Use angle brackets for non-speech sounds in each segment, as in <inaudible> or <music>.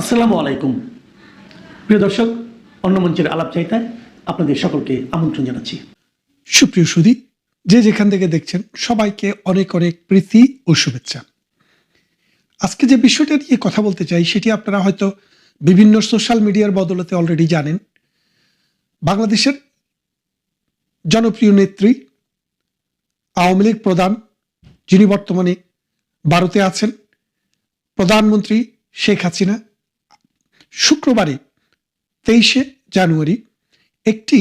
আসসালামু আলাইকুম। প্রিয় দর্শক, অন্য মঞ্চের আলাপ চাইতায় আপনাদের সকলকে আমন্ত্রণ জানাচ্ছি। সুপ্রিয় সুদী যে যেখান থেকে দেখছেন, সবাইকে অনেক অনেক প্রীতি ও শুভেচ্ছা। আজকে যে বিষয়টা নিয়ে কথা বলতে চাই, সেটি আপনারা হয়তো বিভিন্ন সোশ্যাল মিডিয়ার বদলতে অলরেডি জানেন। বাংলাদেশের জনপ্রিয় নেত্রী, আওয়ামী লীগ প্রধান যিনি বর্তমানে ভারতে আছেন, প্রধানমন্ত্রী শেখ হাসিনা শুক্রবারে তেইশে জানুয়ারি একটি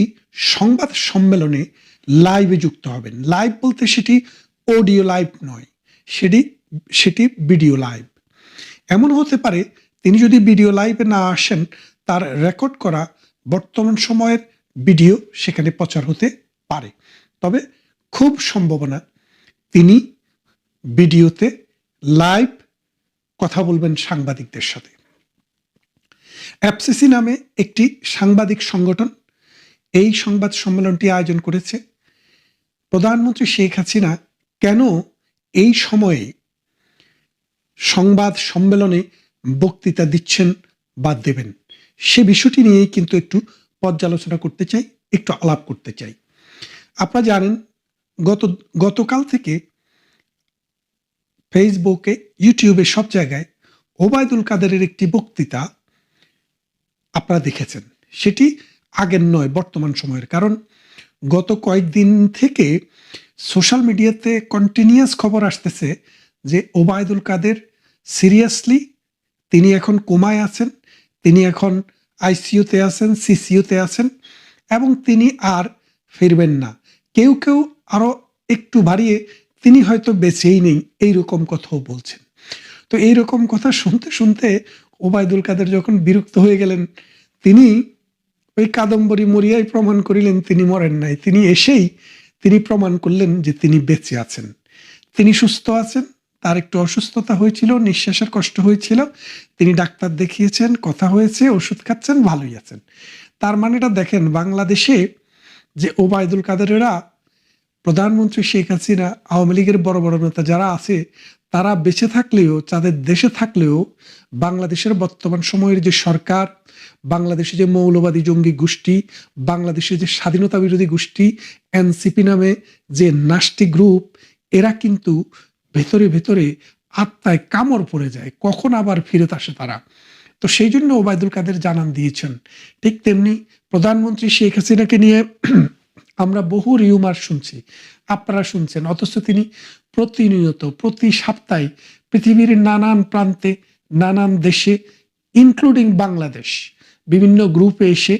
সংবাদ সম্মেলনে লাইভে যুক্ত হবেন। লাইভ বলতে সেটি অডিও লাইভ নয়, সেটি সেটি ভিডিও লাইভ এমন হতে পারে, তিনি যদি ভিডিও লাইভে না আসেন, তার রেকর্ড করা বর্তমান সময়ের ভিডিও সেখানে প্রচার হতে পারে। তবে খুব সম্ভাবনা, তিনি ভিডিওতে লাইভ কথা বলবেন সাংবাদিকদের সাথে। অ্যাপসিসি নামে একটি সাংবাদিক সংগঠন। এই সংবাদ সম্মেলনটি আয়োজন করেছে প্রধানমন্ত্রী শেখ হাসিনা। কেন এই সময়ে সংবাদ সম্মেলনে বক্তৃতা দিচ্ছেন বাদ দেবেন? সে বিষয়টি নিয়েই কিন্তু একটু পর্যালোচনা করতে চাই, একটু আলাপ করতে চাই। আপনারা জানেন, গত, গতকাল থেকে ফেসবুকে ইউটিউবে সব জায়গায় ওবায়দুল কাদেরের একটি বক্তৃতা আপনারা দেখেছেন। সেটি আগের নয়, বর্তমান সময়ের। কারণ গত কয়েকদিন থেকে সোশ্যাল মিডিয়াতে কন্টিনিউয়াস খবর আসতেছে যে ওবায়দুল কাদের সিরিয়াসলি তিনি এখন কোমায় আছেন, তিনি এখন আইসিইউতে আছেন, সিসিইউতে আছেন এবং তিনি আর ফিরবেন না। কেউ কেউ আরও একটু বাড়িয়ে তিনি হয়তো বেঁচেই নেই, এইরকম কথাও বলছেন। তো এইরকম কথা শুনতে শুনতে ওবায়দুল কাদের যখন বিরক্ত হয়ে গেলেন, তিনি ওই কাদম্বরী মরিয়াই প্রমাণ করিলেন তিনি মরেন নাই। তিনি এসেই তিনি প্রমাণ করলেন যে তিনি বেঁচে আছেন। তিনি সুস্থ আছেন, তার একটু অসুস্থতা হয়েছিল, নিঃশ্বাসের কষ্ট হয়েছিল, তিনি ডাক্তার দেখিয়েছেন, কথা হয়েছে, ওষুধ খাচ্ছেন, ভালোই আছেন। তার মানেটা দেখেন, বাংলাদেশে যে ওবায়দুল কাদেরেরা, প্রধানমন্ত্রী শেখ হাসিনা, আওয়ামী লীগের বড় বড় নেতা যারা আছে, তারা বেঁচে থাকলেও, তাদের দেশে থাকলেও বাংলাদেশের বর্তমান সময়ের যে সরকার, বাংলাদেশে যে মৌলবাদী জঙ্গি গোষ্ঠী বাংলাদেশের যে স্বাধীনতা বিরোধী গোষ্ঠী, এনসিপি নামে যে নাস্টি গ্রুপ, এরা কিন্তু ভেতরে ভেতরে আত্মায় কামড় পড়ে যায়। কখন আবার ফিরত আসে তারা? তো সেই জন্য ওবায়দুল কাদের জানান দিয়েছেন। ঠিক তেমনি প্রধানমন্ত্রী শেখ হাসিনাকে নিয়ে <clears throat> আমরা বহু রিউমার শুনছি, আপনারা শুনছেন। অথচ তিনি প্রতিনিয়ত, প্রতি সপ্তাহে পৃথিবীর নানান প্রান্তে নানান দেশে ইনক্লুডিং বাংলাদেশ, বিভিন্ন গ্রুপে এসে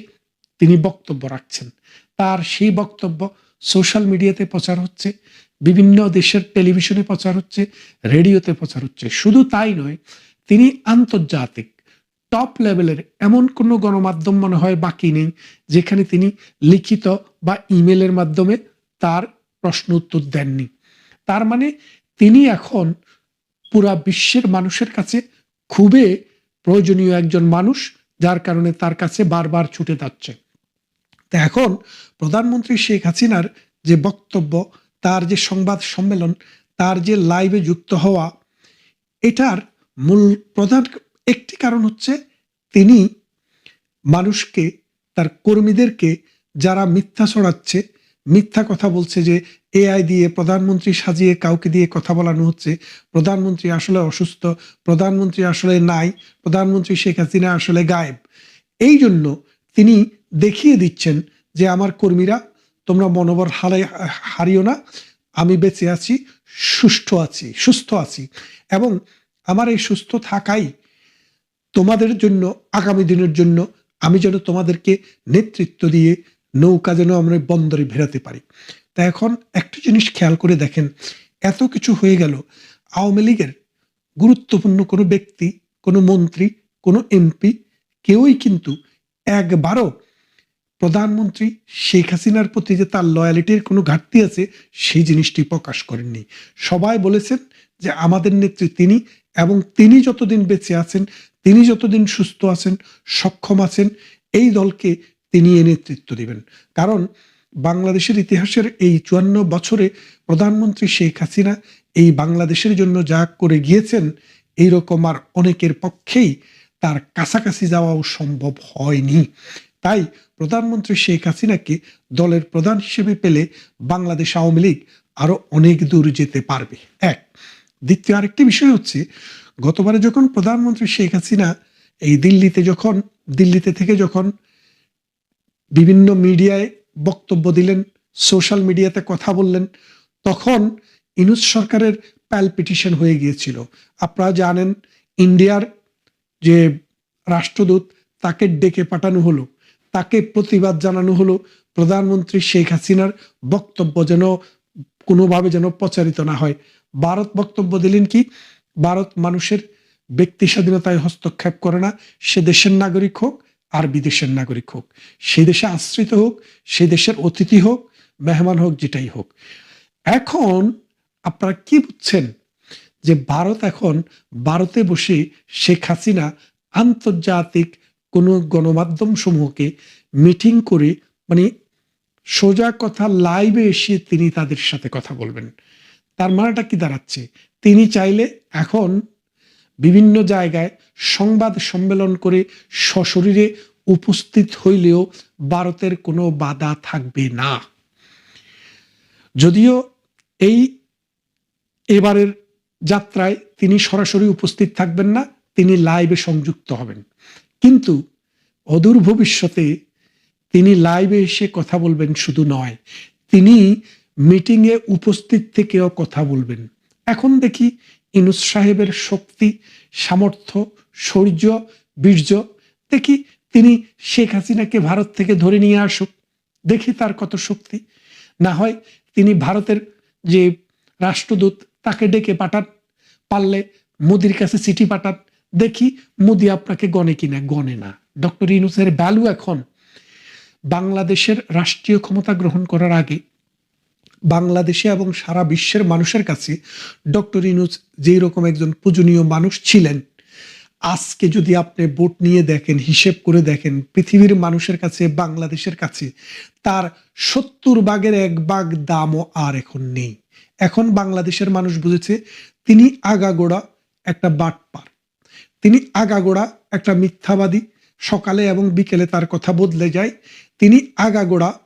তিনি বক্তব্য রাখছেন। তার সেই বক্তব্য সোশ্যাল মিডিয়াতে প্রচার হচ্ছে, বিভিন্ন দেশের টেলিভিশনে প্রচার হচ্ছে রেডিওতে প্রচার হচ্ছে। শুধু তাই নয়, তিনি আন্তর্জাতিক টপ লেভেলের এমন কোনো গণমাধ্যম মনে হয় বাকি নেই, যেখানে তিনি লিখিত বা ইমেলের মাধ্যমে তার প্রশ্ন উত্তর দেননি। তার মানে তিনি এখন পুরা বিশ্বের মানুষের কাছে খুবই প্রয়োজনীয় একজন মানুষ, যার কারণে তার কাছে বারবার ছুটে যাচ্ছে। তা এখন প্রধানমন্ত্রী শেখ হাসিনার যে বক্তব্য, তার যে সংবাদ সম্মেলন, তার যে লাইভে যুক্ত হওয়া, এটার মূল প্রধান একটি কারণ হচ্ছে তিনি মানুষকে, তার কর্মীদেরকে যারা মিথ্যা ছড়াচ্ছে মিথ্যা কথা বলছে যে এআই দিয়ে প্রধানমন্ত্রী সাজিয়ে কাউকে দিয়ে কথা বলানো হচ্ছে। প্রধানমন্ত্রী আসলে অসুস্থ, প্রধানমন্ত্রী আসলে নাই, প্রধানমন্ত্রী শেখ হাসিনা আসলে গায়েব। এই জন্য তিনি দেখিয়ে দিচ্ছেন যে আমার কর্মীরা, তোমরা মনোবল হারাই, হারিও না, আমি বেঁচে আছি, সুস্থ আছি সুস্থ আছি। এবং আমার এই সুস্থ থাকাই তোমাদের জন্য, আগামী দিনের জন্য, আমি যেন তোমাদেরকে নেতৃত্ব দিয়ে নৌকা যেন আমরা বন্দরে ভেরাতে পারি। তা এখন একটা জিনিস খেয়াল করে দেখেন, এত কিছু হয়ে গেল, আওয়ামী লীগের গুরুত্বপূর্ণ কোনো ব্যক্তি, কোনো মন্ত্রী, কোনো এমপি কেউই কিন্তু একবারও প্রধানমন্ত্রী শেখ হাসিনার প্রতি যে তার লয়ালিটির কোনো ঘাটতি আছে, সেই জিনিসটি প্রকাশ করেননি। সবাই বলেছেন যে আমাদের নেত্রী তিনি এবং তিনি যতদিন বেঁচে আছেন, তিনি যতদিন সুস্থ আছেন, সক্ষম আছেন, এই দলকে তিনি এ নেতৃত্ব দিবেন। কারণ বাংলাদেশের ইতিহাসের এই চুয়ান্ন বছরে প্রধানমন্ত্রী শেখ হাসিনা এই বাংলাদেশের জন্য যা করে গিয়েছেন, এইরকম আর অনেকের পক্ষেই তার কাছাকাছি যাওয়াও সম্ভব হয়নি। তাই প্রধানমন্ত্রী শেখ হাসিনাকে দলের প্রধান হিসেবে পেলে বাংলাদেশ আওয়ামী লীগ আরও অনেক দূর যেতে পারবে। এক। দ্বিতীয় আরেকটি বিষয় হচ্ছে, গতবারে যখন প্রধানমন্ত্রী শেখ হাসিনা এই দিল্লিতে যখন, দিল্লিতে থেকে যখন বিভিন্ন মিডিয়ায় বক্তব্য দিলেন, সোশ্যাল মিডিয়াতে কথা বললেন। তখন ইনুস সরকারের প্যালপিটিশন হয়ে গিয়েছিল। আপনারা জানেন, ইন্ডিয়ার যে রাষ্ট্রদূত, তাকে ডেকে পাঠানো হলো। তাকে প্রতিবাদ জানানো হলো। প্রধানমন্ত্রী শেখ হাসিনার বক্তব্য যেন কোনোভাবে যেন প্রচারিত না হয়। ভারত বক্তব্য দিলেন কি? ভারত মানুষের ব্যক্তি স্বাধীনতায় হস্তক্ষেপ করে না, সে দেশের নাগরিক হোক আর বিদেশের নাগরিক হোক, সে দেশে আশ্রিত হোক, সে দেশের অতিথি হোক, মেহমান হোক, যেটাই হোক। এখন আপনারা কি বুঝছেন যে ভারত এখন ভারতে বসে শেখ হাসিনা আন্তর্জাতিক কোনো গণমাধ্যম সমূহকে মিটিং করে মানে সোজা কথা লাইভে এসে তিনি তাদের সাথে কথা বলবেন। তার মানেটা কি দাঁড়াচ্ছে? তিনি চাইলে এখন বিভিন্ন জায়গায় সংবাদ সম্মেলন করে সশরীরে উপস্থিত হইলেও ভারতের কোনো বাধা থাকবে না। যদিও এই এবারের যাত্রায় তিনি সরাসরি উপস্থিত থাকবেন না, তিনি লাইভে সংযুক্ত হবেন। কিন্তু অদূর ভবিষ্যতে তিনি লাইভে এসে কথা বলবেন শুধু নয়, তিনি মিটিংয়ে উপস্থিত থেকেও কথা বলবেন। এখন দেখি ইনুস সাহেবের শক্তি, সামর্থ্য, শৌর্য, বীর্য, দেখি তিনি শেখ হাসিনাকে ভারত থেকে ধরে নিয়ে আসুক। দেখি তার কত শক্তি। না হয় তিনি ভারতের যে রাষ্ট্রদূত, তাকে ডেকে পাঠান। পারলে মোদির কাছে চিঠি পাঠান। দেখি মোদি আপনাকে গনে কিনা? গনে না। ডক্টর ইনুসের ভ্যালু এখন বাংলাদেশের রাষ্ট্রীয় ক্ষমতা গ্রহণ করার আগে বাংলাদেশে এবং সারা বিশ্বের মানুষের কাছে ডক্টর ইনুস যেই রকম একজন পূজনীয় মানুষ ছিলেন, আজকে যদি আপনি ভোট নিয়ে দেখেন, হিসেব করে দেখেন, পৃথিবীর মানুষের কাছে, বাংলাদেশের কাছে, তার সত্তর ভাগের এক ভাগ দামও আর এখন নেই। এখন বাংলাদেশের মানুষ বুঝেছে তিনি আগাগোড়া একটা বাটপার। তিনি আগাগোড়া একটা মিথ্যাবাদী, সকালে এবং বিকেলে তার কথা বদলে যায়, তিনি আগাগোড়া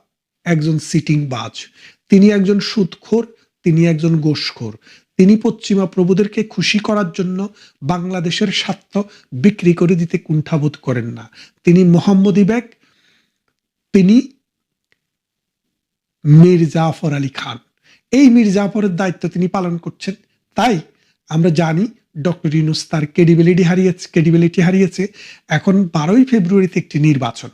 একজন সিটিং বাজ। তিনি একজন সুদখোর তিনি একজন গোসখোর তিনি পশ্চিমা প্রভুদেরকে খুশি করার জন্য বাংলাদেশের স্বার্থ বিক্রি করে দিতে কুণ্ঠাবোধ করেন না। তিনি মোহাম্মদী ব্যাগ তিনি মীর জাফর আলী খান। এই মীর জাফরের দায়িত্ব তিনি পালন করছেন। তাই আমরা জানি ডক্টর ইউনুস তার ক্রেডিবিলিটি হারিয়েছে ক্রেডিবিলিটি হারিয়েছে। এখন বারোই ফেব্রুয়ারিতে একটি নির্বাচন।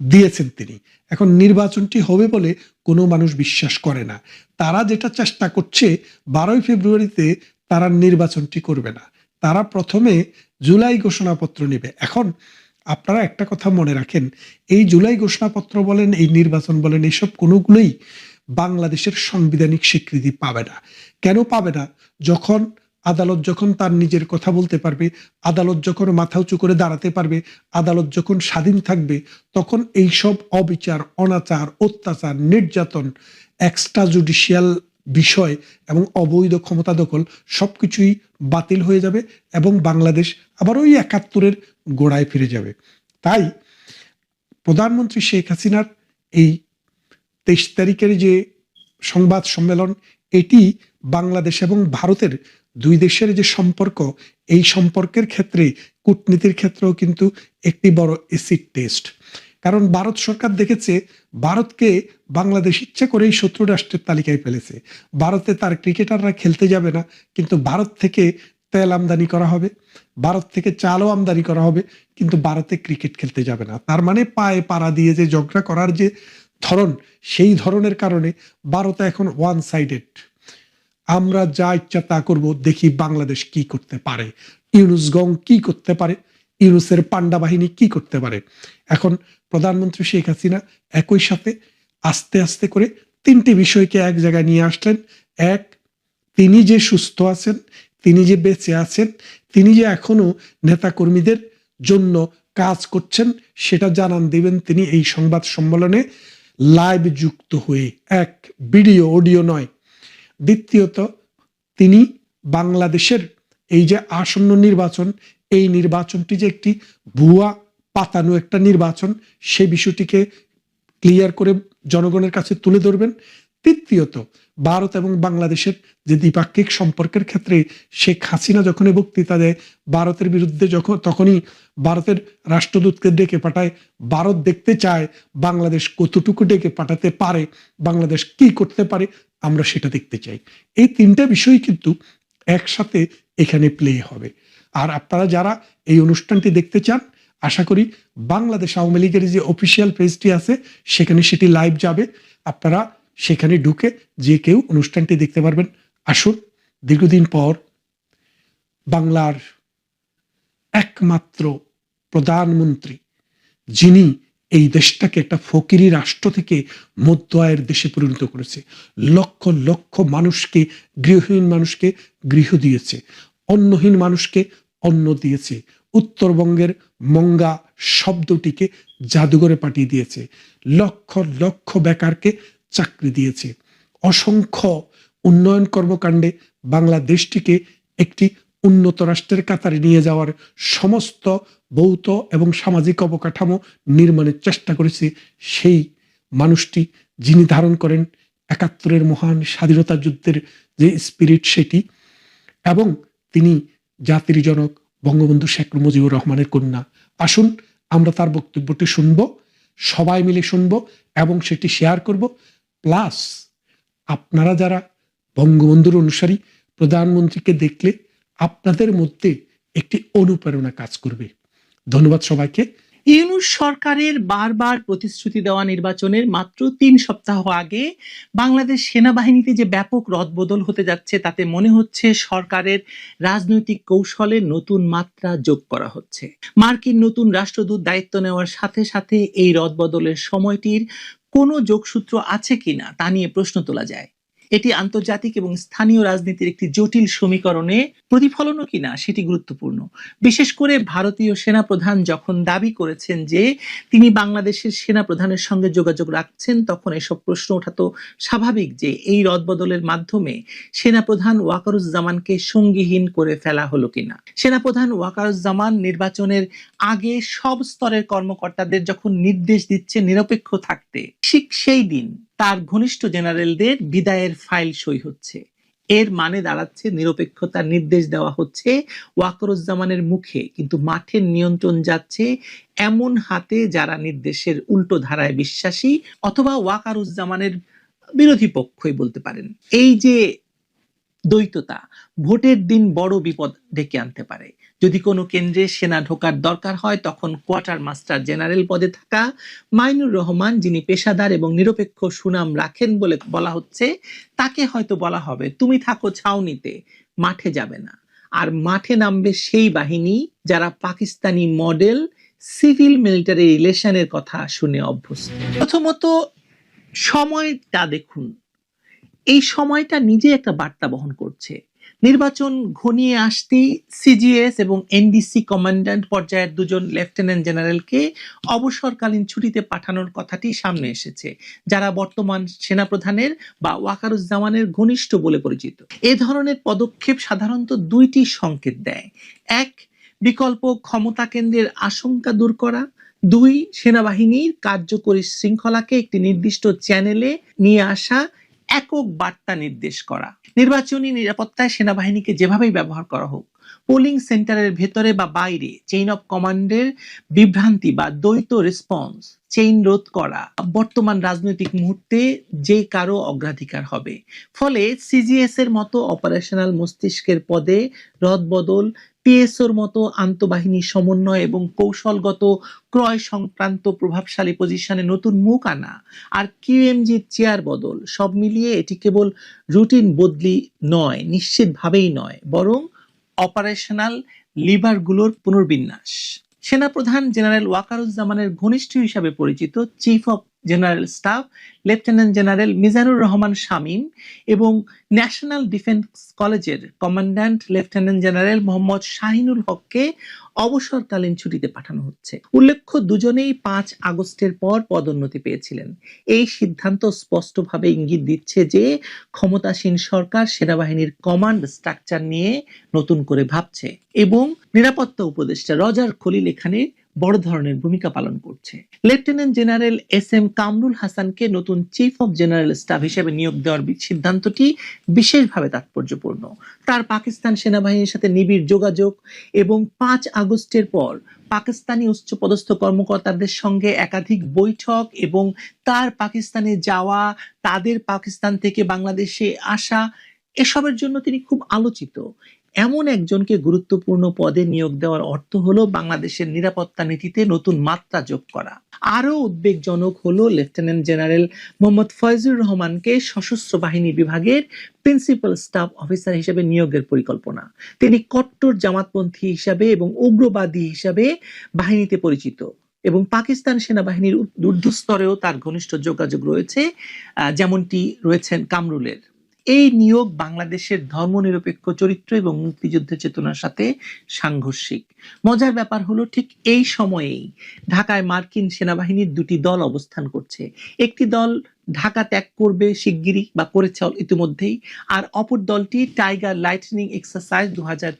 দিয়েছেন তিনি। এখন নির্বাচনটি হবে বলে কোনো মানুষ বিশ্বাস করে না। তারা যেটা চেষ্টা করছে, বারোই ফেব্রুয়ারিতে তারা নির্বাচনটি করবে না। তারা প্রথমে জুলাই ঘোষণাপত্র নেবে। এখন আপনারা একটা কথা মনে রাখেন, এই জুলাই ঘোষণাপত্র বলেন, এই নির্বাচন বলেন এইসব কোনোগুলোই বাংলাদেশের সাংবিধানিক স্বীকৃতি পাবে না। কেন পাবে না? যখন আদালত যখন তার নিজের কথা বলতে পারবে, আদালত যখন মাথা উঁচু করে দাঁড়াতে পারবে, আদালত যখন স্বাধীন থাকবে, তখন এই সব অবিচার, অনাচার, অত্যাচার, নির্যাতন এক্সট্রা জুডিশিয়াল বিষয় এবং অবৈধ ক্ষমতা দখল সব কিছুই বাতিল হয়ে যাবে এবং বাংলাদেশ আবার ওই একাত্তরের গোড়ায় ফিরে যাবে। তাই প্রধানমন্ত্রী শেখ হাসিনার এই তেইশ তারিখের যে সংবাদ সম্মেলন, এটি বাংলাদেশ এবং ভারতের দুই দেশের যে সম্পর্ক, এই সম্পর্কের ক্ষেত্রে কূটনীতির ক্ষেত্রেও কিন্তু একটি বড় এসিড টেস্ট কারণ ভারত সরকার দেখেছে, ভারতকে বাংলাদেশ ইচ্ছে করেই শত্রু রাষ্ট্রের তালিকায় ফেলেছে। ভারতে তার ক্রিকেটাররা খেলতে যাবে না, কিন্তু ভারত থেকে তেল আমদানি করা হবে, ভারত থেকে চালও আমদানি করা হবে, কিন্তু ভারতে ক্রিকেট খেলতে যাবে না। তার মানে পায়ে পাড়া দিয়ে যে ঝগড়া করার যে ধরন, সেই ধরনের কারণে ভারত এখন ওয়ান সাইডেড আমরা যা ইচ্ছা তা করব, দেখি বাংলাদেশ কি করতে পারে। ইউনুস গং কি করতে পারে? ইউনুসের পান্ডা বাহিনী কি করতে পারে? এখন প্রধানমন্ত্রী শেখ হাসিনা একই সাথে আস্তে আস্তে করে তিনটি বিষয়কে এক জায়গায় নিয়ে আসলেন। এক, তিনি যে সুস্থ আছেন, তিনি যে বেঁচে আছেন, তিনি যে এখনও নেতাকর্মীদের জন্য কাজ করছেন, সেটা জানান দিবেন তিনি এই সংবাদ সম্মেলনে লাইভ যুক্ত হয়ে। এক, ভিডিও, অডিও নয় দ্বিতীয়ত, তিনি বাংলাদেশের এই যে আসন্ন নির্বাচন, এই নির্বাচনটি যে একটি ভুয়া, পাতানো একটা নির্বাচন, সে বিষয়টিকে ক্লিয়ার করে জনগণের কাছে তুলে ধরবেন। তৃতীয়ত ভারত এবং বাংলাদেশের যে দ্বিপাক্ষিক সম্পর্কের ক্ষেত্রে শেখ হাসিনা যখনই বক্তৃতা দেয়, ভারতের বিরুদ্ধে যখন তখনই ভারতের রাষ্ট্রদূতকে ডেকে পাঠায়, ভারত দেখতে চায় বাংলাদেশ কতটুকু ডেকে পাঠাতে পারে, বাংলাদেশ কি করতে পারে, আমরা সেটা দেখতে চাই। এই তিনটা বিষয় কিন্তু একসাথে এখানে প্লে হবে। আর আপনারা যারা এই অনুষ্ঠানটি দেখতে চান, আশা করি বাংলাদেশ আওয়ামী লীগের যে অফিসিয়াল পেজটি আছে, সেখানে সেটি লাইভ যাবে। আপনারা সেখানে ঢুকে যে কেউ অনুষ্ঠানটি দেখতে পারবেন। আসুন, দীর্ঘদিন পর বাংলার একমাত্র প্রধানমন্ত্রী, যিনি এই দেশটাকে একটা ফকিরি রাষ্ট্র থেকে মধ্য আয়ের দেশে পরিণত করেছে, লক্ষ লক্ষ মানুষকে, গৃহহীন মানুষকে গৃহ দিয়েছে, অন্নহীন মানুষকে অন্ন দিয়েছে, উত্তরবঙ্গের মঙ্গা শব্দটিকে জাদুঘরে পাঠিয়ে দিয়েছে, লক্ষ লক্ষ বেকারকে চাকরি দিয়েছে। অসংখ্য উন্নয়ন কর্মকাণ্ডে বাংলাদেশটিকে একটি উন্নত রাষ্ট্রের কাতারে নিয়ে যাওয়ার সমস্ত ভৌত এবং সামাজিক অবকাঠামো নির্মাণের চেষ্টা করেছে সেই মানুষটি যিনি ধারণ করেন একাত্তরের মহান স্বাধীনতা যুদ্ধের যে স্পিরিট সেটি এবং তিনি জাতির জনক বঙ্গবন্ধু শেখ মুজিবুর রহমানের কন্যা। আসুন আমরা তার বক্তব্যটি শুনব, সবাই মিলে শুনব এবং সেটি শেয়ার করব। প্লাস আপনারা যারা বঙ্গবন্ধুর অনুসারী, প্রধানমন্ত্রীকে দেখলে আপনাদের মধ্যে একটি অনুপ্রেরণা কাজ করবে। ধন্যবাদ সবাইকে। ইউনুস সরকারের বারবার প্রতিশ্রুতি দেওয়া নির্বাচনের মাত্র তিন সপ্তাহ আগে বাংলাদেশ সেনাবাহিনীতে যে ব্যাপক রদবদল হতে যাচ্ছে, তাতে মনে হচ্ছে সরকারের রাজনৈতিক কৌশলে নতুন মাত্রা যোগ করা হচ্ছে। মার্কিন নতুন রাষ্ট্রদূত দায়িত্ব নেওয়ার সাথে সাথে এই রদবদলের সময়টির কোনো যোগসূত্র আছে কিনা তা নিয়ে প্রশ্ন তোলা যায়। এটি আন্তর্জাতিক এবং স্থানীয় রাজনীতির একটি জটিল সমীকরণে প্রতিফলনও কিনা সেটি গুরুত্বপূর্ণ। বিশেষ করে ভারতীয় সেনাপ্রধান যখন দাবি করেছেন যে তিনি বাংলাদেশের সেনাপ্রধানের সঙ্গে যোগাযোগ রাখছেন, তখন এসব প্রশ্ন ওঠা তো স্বাভাবিক যে এই রদবদলের মাধ্যমে সেনাপ্রধান ওয়াকারুজ্জামানকে সঙ্গীহীন করে ফেলা হলো কিনা। সেনাপ্রধান ওয়াকারুজ্জামান নির্বাচনের আগে সব স্তরের কর্মকর্তাদের যখন নির্দেশ দিচ্ছে নিরপেক্ষ থাকতে, ঠিক সেই দিন তার ঘনিষ্ঠ জেনারেলদের বিদায়ের ফাইল সই হচ্ছে। এর মানে দাঁড়াচ্ছে নিরপেক্ষতার নির্দেশ দেওয়া হচ্ছে ওয়াকরুজ্জামানের মুখে, কিন্তু মাঠের নিয়ন্ত্রণ যাচ্ছে এমন হাতে যারা নির্দেশের উল্টো ধারায় বিশ্বাসী অথবা ওয়াকারুজ্জামানের বিরোধী পক্ষই বলতে পারেন। এই যে দ্বৈততা। ভোটের দিন বড় বিপদ ডেকে আনতে পারে। যদি কোনো কেন্দ্রে সেনা ঢোকার দরকার হয়, তখন কোয়ার্টার মাস্টার জেনারেল পদে থাকা মাইনুর রহমান, যিনি পেশাদার এবং নিরপেক্ষ সুনাম রাখেন বলে বলা হচ্ছে, তাকে হয়তো বলা হবে, তুমি থাকো ছাউনিতে, মাঠে যাবে না। আর মাঠে নামবে সেই বাহিনী যারা পাকিস্তানি মডেল, সিভিল মিলিটারি রিলেশনের কথা শুনে অভ্যস্ত। প্রথমত, সময়টা দেখুন। এই সময়টা নিজে একটা বার্তা বহন করছে। নির্বাচন ঘনিয়ে আসতেই সিজিএস এবং এনডিসি কমান্ড্যান্ট পর্যায়ের দুজন লেফটেন্যান্ট জেনারেলকে অবসরকালীন ছুটিতে পাঠানোর কথাটি সামনে এসেছে, যারা বর্তমান সেনাপ্রধানের বা ওয়াকারুজ্জামানের ঘনিষ্ঠ বলে পরিচিত। এ ধরনের পদক্ষেপ সাধারণত দুইটি সংকেত দেয়। এক, বিকল্প ক্ষমতা কেন্দ্রের আশঙ্কা দূর করা। দুই, সেনাবাহিনীর কার্যকরী শৃঙ্খলাকে একটি নির্দিষ্ট চ্যানেলে নিয়ে আসা একক বার্তা নির্দেশ করা। নির্বাচনী নিরাপত্তায় সেনাবাহিনীকে যেভাবেই ব্যবহার করা হোক, পোলিং সেন্টারের ভেতরে বা বাইরে চেইন অফ কমান্ডের বিভ্রান্তি বা দ্বৈত রেসপন্স চেইন রোধ করা বর্তমান রাজনৈতিক মুহূর্তে যে কারও অগ্রাধিকার হবে। ফলে সিজিএস এর মতো অপারেশনাল মস্তিষ্কের পদে রদবদল পিএসওর মতো আন্তঃবাহিনী সমন্বয় এবং কৌশলগত ক্রয় সংক্রান্ত প্রভাবশালী পজিশনে নতুন মুখ আনা আর কিউএমজির চেয়ার বদল, সব মিলিয়ে এটি কেবল রুটিন বদলি নয়, নিশ্চিতভাবেই নয়, বরং অপারেশনাল লিভারগুলোর পুনর্বিন্যাস। সেনাপ্রধান জেনারেল ওয়াকারুজ্জামানের ঘনিষ্ঠ হিসাবে পরিচিত chief of general staff, lieutenant general Mizanur Rahman Shamim এবং ন্যাশনাল ডিফেন্স কলেজের commandant lieutenant general Mohammad Shahinul হককে অবসরকালীন ছুটিতে পাঠানো হচ্ছে। উল্লেখ্য, দুজনেই পাঁচ আগস্টের পর পদোন্নতি পেয়েছিলেন। এই সিদ্ধান্ত স্পষ্টভাবে ইঙ্গিত দিচ্ছে যে ক্ষমতাসীন সরকার সেনাবাহিনীর কমান্ড স্ট্রাকচার নিয়ে নতুন করে ভাবছে। এবং নিরাপত্তা উপদেষ্টা রজার খলিল এখানে বড় ধরনের ভূমিকা পালন করছে। Lieutenant general S M Kamrul হাসানকে নতুন চিফ অফ জেনারেল স্টাফ হিসেবে নিয়োগ দেওয়ার সিদ্ধান্তটি বিশেষভাবে তাৎপর্যপূর্ণ। তার পাকিস্তান সেনাবাহিনীর সাথে নিবিড় যোগাযোগ এবং পাঁচ আগস্টের পর পাকিস্তানি উচ্চপদস্থ কর্মকর্তাদের সঙ্গে একাধিক বৈঠক এবং তার পাকিস্তানে যাওয়া, তাদের পাকিস্তান থেকে বাংলাদেশে আসা, এসবের জন্য তিনি খুব আলোচিত। এমন একজনকে গুরুত্বপূর্ণ পদে নিয়োগ দেওয়ার অর্থ হলো বাংলাদেশের নিরাপত্তা নীতিতে নতুন মাত্রা যোগ করা। আরও উদ্বেগজনক হলো লেফটেন্যান্ট জেনারেল মোহাম্মদ ফয়জুর রহমানকে সশস্ত্র বাহিনী বিভাগের প্রিন্সিপাল স্টাফ অফিসার হিসেবে নিয়োগের পরিকল্পনা। তিনি কট্টর জামাতপন্থী হিসাবে এবং উগ্রবাদী হিসাবে বাহিনীতে পরিচিত এবং পাকিস্তান সেনাবাহিনীর ঊর্ধ্ব- ঊর্ধ্বস্তরেও তার ঘনিষ্ঠ যোগাযোগ রয়েছে যেমনটি রয়েছেন কামরুলের। এই নিয়োগ বাংলাদেশের ধর্মনিরপেক্ষ চরিত্র এবং মুক্তিযুদ্ধের চেতনার সাথে সাংঘর্ষিক। মজার ব্যাপার হলো ঠিক এই সময়েই ঢাকায় মার্কিন সেনাবাহিনীর দুটি দল অবস্থান করছে। একটি দল ঢাকা ত্যাগ করবে শিগগিরই বা করেছে ইতিমধ্যেই। আর অপর দলটি টাইগার লাইটনিং এক্সারসাইজ দু হাজার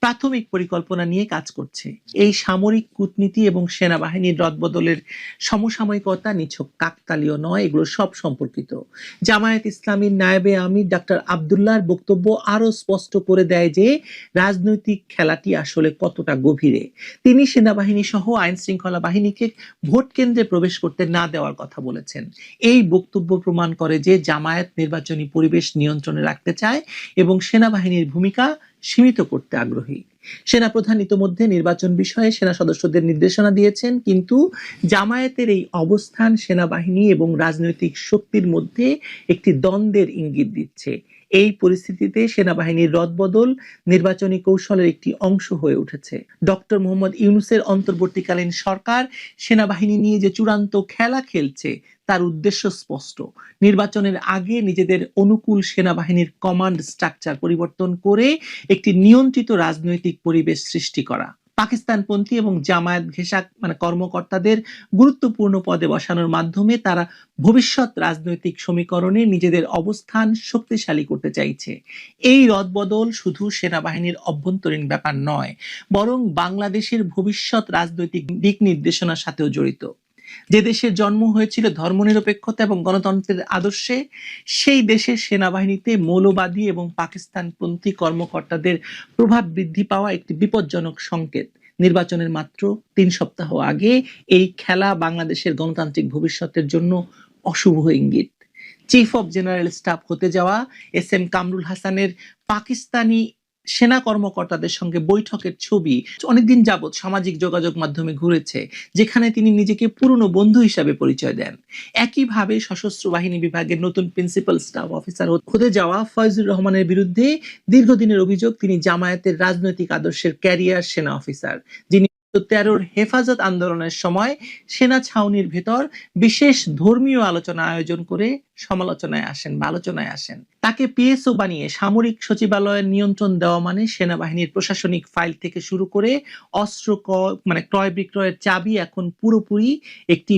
প্রাথমিক পরিকল্পনা নিয়ে কাজ করছে। এই সামরিক কূটনীতি এবং সেনাবাহিনীর রদবদলের সমসাময়িকতা নিছক কাকতালীয় নয়, এগুলো সব সম্পর্কিত। জামায়াত ইসলামীর নায়েবে আমির ডাক্তার আবদুল্লাহর বক্তব্য আরও স্পষ্ট করে দেয় যে, রাজনৈতিক খেলাটি আসলে কতটা গভীরে। তিনি সেনাবাহিনী সহ আইন শৃঙ্খলা বাহিনীকে ভোট কেন্দ্রে প্রবেশ করতে না দেওয়ার কথা বলেছেন। এই বক্তব্য প্রমাণ করে যে জামায়াত নির্বাচনী পরিবেশ নিয়ন্ত্রণে রাখতে চায় এবং সেনাবাহিনীর ভূমিকা সীমিত করতে আগ্রহী। সেনাপ্রধান ইতোমধ্যে নির্বাচন বিষয়ে সেনা সদস্যদের নির্দেশনা দিয়েছেন, কিন্তু জামায়াতের এই অবস্থান সেনাবাহিনী এবং রাজনৈতিক শক্তির মধ্যে একটি দ্বন্দ্বের ইঙ্গিত দিচ্ছে। এই পরিস্থিতিতে সেনাবাহিনীর রদবদল নির্বাচনী কৌশলের একটি অংশ হয়ে উঠেছে। ডক্টর মোহাম্মদ ইউনুসের অন্তর্বর্তীকালীন সরকার সেনাবাহিনী নিয়ে যে চূড়ান্ত খেলা খেলছে, তার উদ্দেশ্য স্পষ্ট। নির্বাচনের আগে নিজেদের অনুকূল সেনাবাহিনীর কমান্ড স্ট্রাকচার পরিবর্তন করে একটি নিয়ন্ত্রিত রাজনৈতিক পরিবেশ সৃষ্টি করা। পাকিস্তানপন্থী এবং জামায়াত ঘেসাক মানে কর্মকর্তাদের গুরুত্বপূর্ণ পদে বসানোর মাধ্যমে তারা ভবিষ্যৎ রাজনৈতিক সমীকরণে নিজেদের অবস্থান শক্তিশালী করতে চাইছে। এই রদবদল শুধু সেনাবাহিনীর অভ্যন্তরীণ ব্যাপার নয়, বরং বাংলাদেশের ভবিষ্যৎ রাজনৈতিক দিক নির্দেশনার সাথেও জড়িত। যে দেশের জন্ম হয়েছিল ধর্মনিরপেক্ষতা এবং গণতন্ত্রের আদর্শে, সেই দেশের সেনাবাহিনীতে মৌলবাদী এবং পাকিস্তানপন্থী কর্মকর্তাদের প্রভাব বৃদ্ধি পাওয়া একটি বিপজ্জনক সংকেত। নির্বাচনের মাত্র তিন সপ্তাহ আগে এই খেলা বাংলাদেশের গণতান্ত্রিক ভবিষ্যতের জন্য অশুভ ইঙ্গিত। চিফ অব জেনারেল স্টাফ হতে যাওয়া এস এম কামরুল হাসানের পাকিস্তানি সেনা কর্মকর্তাদের সঙ্গে বৈঠকের ছবি অনেকদিন যাবৎ সামাজিক যোগাযোগ মাধ্যমে ঘুরেছে, যেখানে তিনি নিজেকে পুরনো বন্ধু হিসাবে পরিচয় দেন। একইভাবে সশস্ত্র বাহিনী বিভাগের নতুন প্রিন্সিপাল স্টাফ অফিসার হতে যাওয়া ফয়জুর রহমানের বিরুদ্ধে দীর্ঘদিনের অভিযোগ তিনি জামায়াতের রাজনৈতিক আদর্শের ক্যারিয়ার সেনা অফিসার, যিনি তেরোর হেফাজত আন্দোলনের সময় সেনা ছাউনির ভেতর বিশেষ ধর্মীয় আলোচনা আয়োজন করে সমালোচনায় আসেন বা আলোচনায় আসেন। তাকে পিএসও বানিয়ে সামরিক সচিবালয়ের নিয়ন্ত্রণ দেওয়া মানে সেনাবাহিনীর প্রশাসনিক ফাইল থেকে শুরু করে অস্ত্র মানে ক্রয় বিক্রয়ের চাবি এখন পুরোপুরি একটি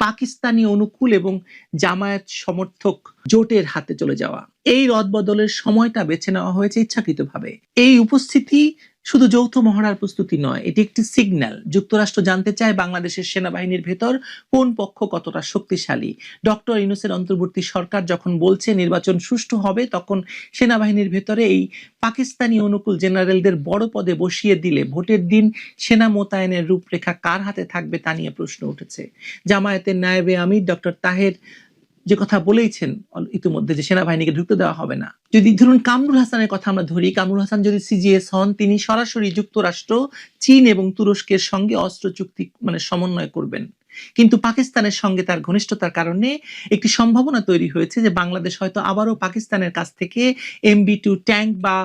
পাকিস্তানি অনুকূল এবং জামায়াত সমর্থক জোটের হাতে চলে যাওয়া। এই রদবদলের সময়টা বেছে নেওয়া হয়েছে ইচ্ছাকৃতভাবে। এই উপস্থিতি শুধু যৌথ মহড়ার প্রস্তুতি নয়, এটি একটি সিগন্যাল যুক্তরাষ্ট্র জানতে চায় বাংলাদেশের সেনাবাহিনীর ভেতর কোন পক্ষ কতটা শক্তিশালী। ডক্টর ইনুসের অন্তর্বর্তী সরকার যখন বলছে নির্বাচন সুষ্ঠু হবে, তখন সেনাবাহিনীর ভেতরে এই পাকিস্তানি অনুকূল জেনারেলদের বড় পদে বসিয়ে দিলে ভোটের দিন সেনা মোতায়েনের রূপরেখা কার হাতে থাকবে তা নিয়ে প্রশ্ন উঠেছে। জামায়াতের নায়েবে আমির ডক্টর তাহের যে কথা বলেইছেন ইতিমধ্যে যে সেনাবাহিনীকে ঢুকতে দেওয়া হবে না। যদি ধরুন কামরুল হাসানের কথা আমরা ধরি, কামরুল হাসান যদি সিজিএস হন, তিনি সরাসরি যুক্তরাষ্ট্র, চীন এবং তুরস্কের সঙ্গে অস্ত্র চুক্তি মানে সমন্বয় করবেন। কিন্তু পাকিস্তানের সঙ্গে তার ঘনিষ্ঠতার কারণে একটি সম্ভাবনা তৈরি হয়েছে যে বাংলাদেশ হয়তো আবারও পাকিস্তানের কাছ থেকে এমবি টু ট্যাঙ্ক বা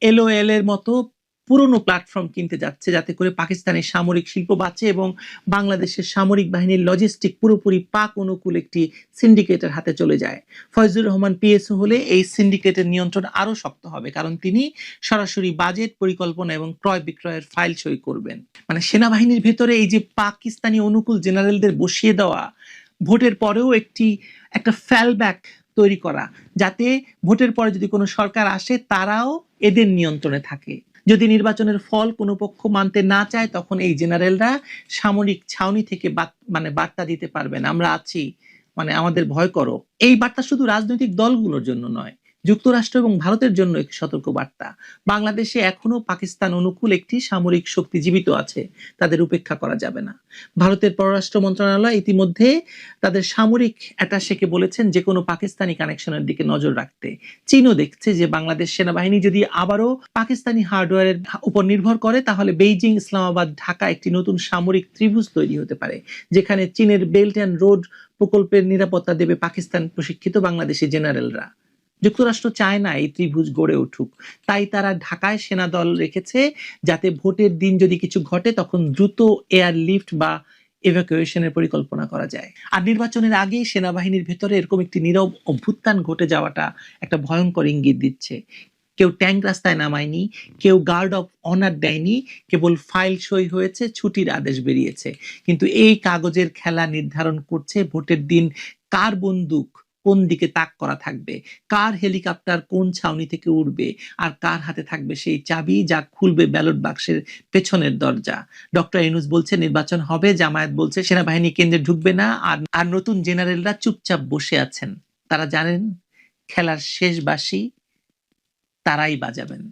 এলওএল এর মতো পুরনো প্ল্যাটফর্ম কিনতে যাচ্ছে, যাতে করে পাকিস্তানের সামরিক শিল্প বাঁচে এবং বাংলাদেশের সামরিক বাহিনীর লজিস্টিক পুরোপুরি পাক অনুকূল একটি সিন্ডিকেটের হাতে চলে যায়। ফয়জুর রহমান পিএসও হলে এই সিন্ডিকেটের নিয়ন্ত্রণ আরও শক্ত হবে, কারণ তিনি সরাসরি বাজেট পরিকল্পনা এবং ক্রয় বিক্রয়ের ফাইল সই করবেন। মানে সেনাবাহিনীর ভেতরে এই যে পাকিস্তানি অনুকূল জেনারেলদের বসিয়ে দেওয়া, ভোটের পরেও একটি, একটা ফ্যালব্যাক তৈরি করা, যাতে ভোটের পরে যদি কোনো সরকার আসে, তারাও এদের নিয়ন্ত্রণে থাকে। যদি নির্বাচনের ফল কোনো পক্ষ মানতে না চায়, তখন এই জেনারেলরা সামরিক ছাউনি থেকে মানে বার্তা দিতে পারবেন আমরা আছি মানে আমাদের ভয় করো। এই বার্তা শুধু রাজনৈতিক দলগুলোর জন্য নয়। যুক্তরাষ্ট্র এবং ভারতের জন্য একটি সতর্ক বার্তা বাংলাদেশে এখনও পাকিস্তান অনুকূল একটি সামরিক শক্তি জীবিত আছে, তাদের উপেক্ষা করা যাবে না। ভারতের পররাষ্ট্র মন্ত্রণালয় ইতিমধ্যে তাদের সামরিক অ্যাটাশেকে বলেছেন যে কোনো পাকিস্তানি কানেকশনের দিকে নজর রাখতে। চীনও দেখছে যে বাংলাদেশ সেনাবাহিনী যদি আবারও পাকিস্তানি হার্ডওয়্যারের উপর নির্ভর করে, তাহলে বেইজিং, ইসলামাবাদ, ঢাকা একটি নতুন সামরিক ত্রিভুজ তৈরি হতে পারে, যেখানে চীনের বেল্ট অ্যান্ড রোড প্রকল্পের নিরাপত্তা দেবে পাকিস্তান প্রশিক্ষিত বাংলাদেশি জেনারেলরা। যুক্তরাষ্ট্র চায় না এই ত্রিভুজ গড়ে উঠুক। তাই তারা ঢাকায় সেনা দল রেখেছে যাতে ভোটের দিন যদি কিছু ঘটে তখন দ্রুত এয়ার লিফট বা এভাকুয়েশনের পরিকল্পনা করা যায়। আর নির্বাচনের আগেই সেনাবাহিনীর ভেতরে এরকম একটি নীরব অভ্যুত্থান ঘটে যাওয়াটা একটা ভয়ঙ্কর ইঙ্গিত দিচ্ছে। কেউ ট্যাঙ্ক রাস্তায় নামায়নি, কেউ গার্ড অফ অনার দেয়নি, কেবল ফাইল সই হয়েছে, ছুটির আদেশ বেরিয়েছে। কিন্তু এই কাগজের খেলা নির্ধারণ করছে ভোটের দিন কার বন্দুক কোন দিকে তাক করা থাকবে? কার হেলিকপ্টার কোন ছাউনি থেকে উঠবে আর কার হাতে থাকবে সেই চাবি যা খুলবে ব্যালট বাক্সের পেছনের দরজা? ডক্টর এনুস বলছে, নির্বাচন হবে, জামায়াত বলছে, সেনাবাহিনী কেন্দ্রে ঢুকবে না, আর আর নতুন জেনারেলরা চুপচাপ বসে আছেন। তারা জানেন, খেলার শেষ বাসি তারাই বাজাবেন।